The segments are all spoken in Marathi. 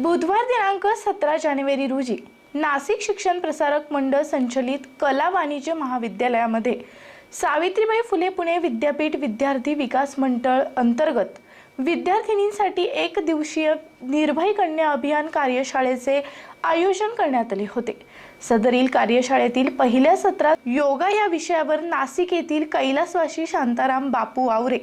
बुधवार दिनांक सतरा जानेवारी रोजी नाशिक शिक्षण प्रसारक मंडळ संचलित कला वाणिज्य महाविद्यालयामध्ये सावित्रीबाई फुले पुणे विद्यापीठ विद्यार्थी विकास मंडळ अंतर्गत विद्यार्थिनींसाठी एक दिवसीय निर्भय कन्या अभियान कार्यशाळेचे आयोजन करण्यात आले होते. सदरील कार्यशाळेतील पहिल्या सत्रात योगा या विषयावर नाशिक येथील कैलासवासी शांताराम बापू आवरे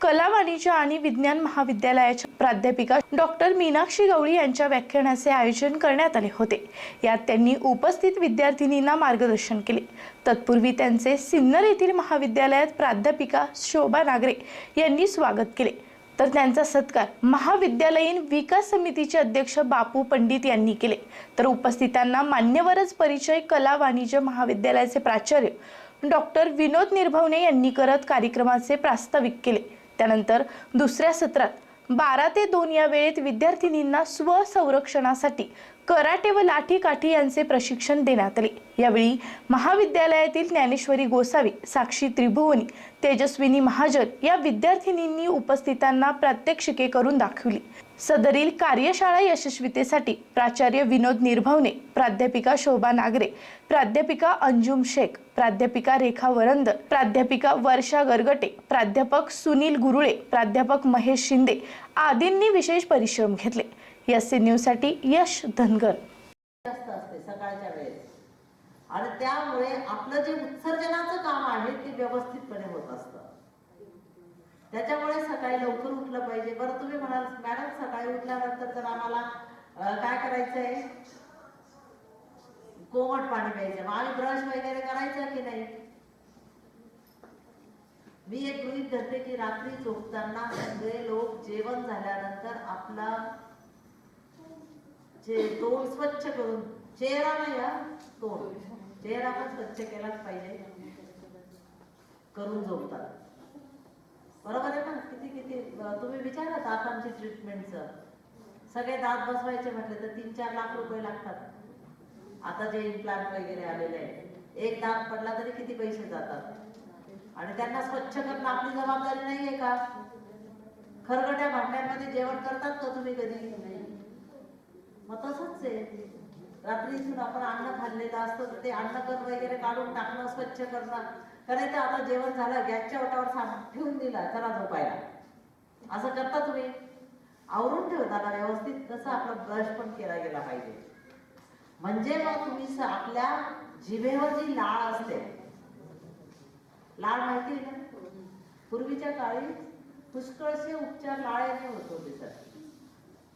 कला वाणिज्य आणि विज्ञान महाविद्यालयाच्या प्राध्यापिका डॉक्टर मीनाक्षी गवळी यांच्या व्याख्यानाचे आयोजन करण्यात आले होते. यात त्यांनी उपस्थित विद्यार्थिनींना मार्गदर्शन केले. तत्पूर्वी त्यांचे सिन्नर येथील महाविद्यालयात प्राध्यापिका शोभा नागरे यांनी स्वागत केले. तर त्यांचा सत्कार महाविद्यालयीन विकास समितीचे अध्यक्ष बापू पंडित यांनी केले. तर उपस्थितांना मान्यवरच परिचय कला वाणिज्य महाविद्यालयाचे प्राचार्य डॉक्टर विनोद निर्भवने यांनी करत कार्यक्रमाचे प्रास्ताविक केले. त्यानंतर दुसऱ्या सत्रात बारा ते दोन या वेळेत विद्यार्थिनींना स्वसंरक्षणासाठी कराटे व लाठी काठी यांचे प्रशिक्षण देण्यात आले. यावेळी महाविद्यालयातील ज्ञानेश्वरी गोसावी साक्षी त्रिभुवनी तेजस्विनी महाजन या विद्यार्थिनींनी उपस्थितांना प्रात्यक्षिके करून दाखवली. सदरील कार्यशाळा यशस्वीतेसाठी प्राचार्य विनोद निर्भवने प्राध्यापिका शोभा नागरे प्राध्यापिका अंजुम शेख प्राध्यापिका रेखा वरंदर प्राध्यापिका वर्षा गरगटे प्राध्यापक सुनील गुरुळे प्राध्यापक महेश शिंदे आदींनी विशेष परिश्रम घेतले. एस न्यूजसाठी यश धनगर. आणि त्यामुळे आपलं जे उत्सर्जनाचं काम आहे ते व्यवस्थितपणे होत असतं. त्याच्यामुळे सकाळी लवकर उठलं पाहिजे. बरं तुम्ही म्हणाल मॅडम सकाळी उठल्यानंतर तर आम्हाला काय करायचंय? कोमट पाणी प्यायचं. मग आम्ही ब्रश वगैरे करायचं की नाही? मी एक गृहित धरते की रात्री झोपताना सगळे लोक जेवण झाल्यानंतर आपला जे तोंड स्वच्छ करून चेहरा नाही तोंड. चेहरा पण स्वच्छ केलाच पाहिजे. करून झोपतात. बरोबर आहे ना? किती किती तुम्ही विचारा दातांची ट्रीटमेंटचं सगळे दात बसवायचे म्हटले तर तीन चार लाख रुपये लागतात. आता जे इम्प्लांट वगैरे आलेले आहे एक दात पडला तरी किती पैसे जातात? आणि त्यांना स्वच्छ करणं आपली जबाबदारी नाहीये का? खरगट्या भांड्यांमध्ये जेवण करतात का तुम्ही कधी? मग तसंच आहे. रात्री इथून आपण अन्न खाल्लेलं असतं तर ते अन्नकण वगैरे काढून टाकणं स्वच्छ करणं. करायचं आता जेवण झालं गॅसच्या ओटावर सांग ठेवून दिला चला झोपायला. असं करता तुम्ही. आवरून ठेवताना व्यवस्थित तसं आपला ब्रश पण केला गेला पाहिजे. म्हणजे मग तुम्ही आपल्या जिभेवर जी लाळ असते. लाळ माहिती आहे ना पूर्वीच्या काळी पुष्कळसे उपचार लाळेने होत होते सर.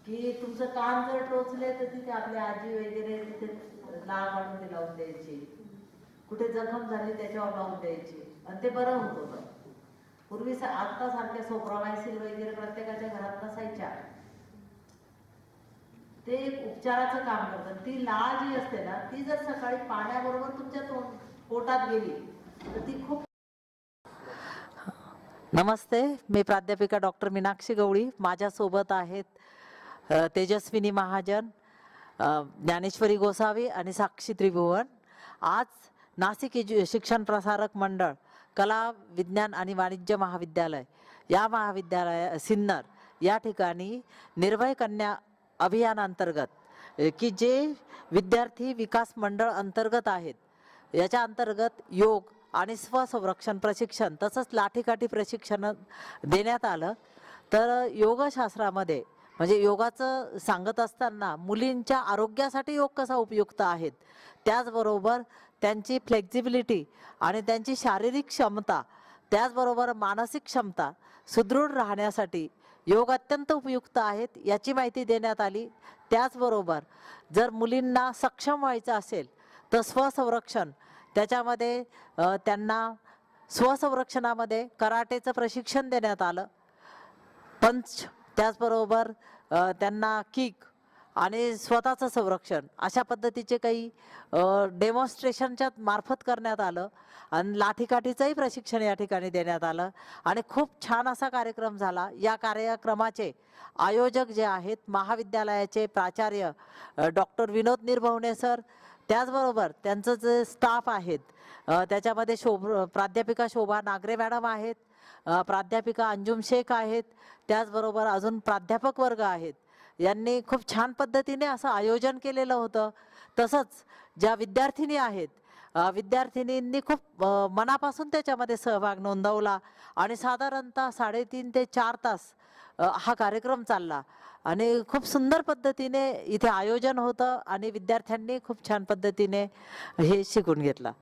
की तुमचं कान जर टोचले तर तिथे आपली आजी वगैरे तिथे लाळ आणून ते लावून द्यायची. कुठे जखम झाली त्याच्यावर लावून द्यायची. आणि ते बरं होत होतं. पूर्वी आत्ता सारख्या सोप्रामायसिन वगैरे प्रत्येकाच्या घरात नसायच्या. ते एक उपचाराचं काम करतात. ती लाळ जी असते ना ती जर सकाळी पाण्याबरोबर तुमच्या तोंड पोटात गेली तर ती खूप नमस्ते. मी प्राध्यापिका डॉक्टर मीनाक्षी गवळी. माझ्यासोबत आहेत तेजस्विनी महाजन ज्ञानेश्वरी गोसावी आणि साक्षी त्रिभुवन. आज नाशिक एज्यु शिक्षण प्रसारक मंडळ कला विज्ञान आणि वाणिज्य महाविद्यालय या महाविद्यालय सिन्नर या ठिकाणी निर्भय कन्या अभियानांतर्गत की जे विद्यार्थी विकास मंडळ अंतर्गत आहेत याच्या अंतर्गत योग आणि स्वसंरक्षण प्रशिक्षण तसंच लाठीकाठी प्रशिक्षण देण्यात आलं. तर योगशास्त्रामध्ये म्हणजे योगाचं सांगत असताना मुलींच्या आरोग्यासाठी योग कसा उपयुक्त आहेत? त्याचबरोबर त्यांची फ्लेक्झिबिलिटी आणि त्यांची शारीरिक क्षमता त्याचबरोबर मानसिक क्षमता सुदृढ राहण्यासाठी योग अत्यंत उपयुक्त आहेत याची माहिती देण्यात आली. त्याचबरोबर जर मुलींना सक्षम व्हायचं असेल तर स्वसंरक्षण त्याच्यामध्ये त्यांना स्वसंरक्षणामध्ये कराटेचं प्रशिक्षण देण्यात आलं. पंच त्याचबरोबर त्यांना किक आणि स्वतःचं संरक्षण अशा पद्धतीचे काही डेमॉन्स्ट्रेशनच्या मार्फत करण्यात आलं आणि लाठीकाठीचंही प्रशिक्षण या ठिकाणी देण्यात आलं आणि खूप छान असा कार्यक्रम झाला. या कार्यक्रमाचे आयोजक जे आहेत महाविद्यालयाचे प्राचार्य डॉक्टर विनोद निर्भवणे सर त्याचबरोबर त्यांचं जे स्टाफ आहेत त्याच्यामध्ये शोभ प्राध्यापिका शोभा नागरे मॅडम आहेत प्राध्यापिका अंजुम शेख आहेत त्याचबरोबर अजून प्राध्यापक वर्ग आहेत. यांनी खूप छान पद्धतीने असं आयोजन केलेलं होतं. तसंच ज्या विद्यार्थिनी आहेत विद्यार्थिनींनी खूप मनापासून त्याच्यामध्ये सहभाग नोंदवला आणि साधारणतः साडेतीन ते चार तास हा कार्यक्रम चालला. आणि खूप सुंदर पद्धतीने इथे आयोजन होतं आणि विद्यार्थ्यांनी खूप छान पद्धतीने हे शिकून घेतलं.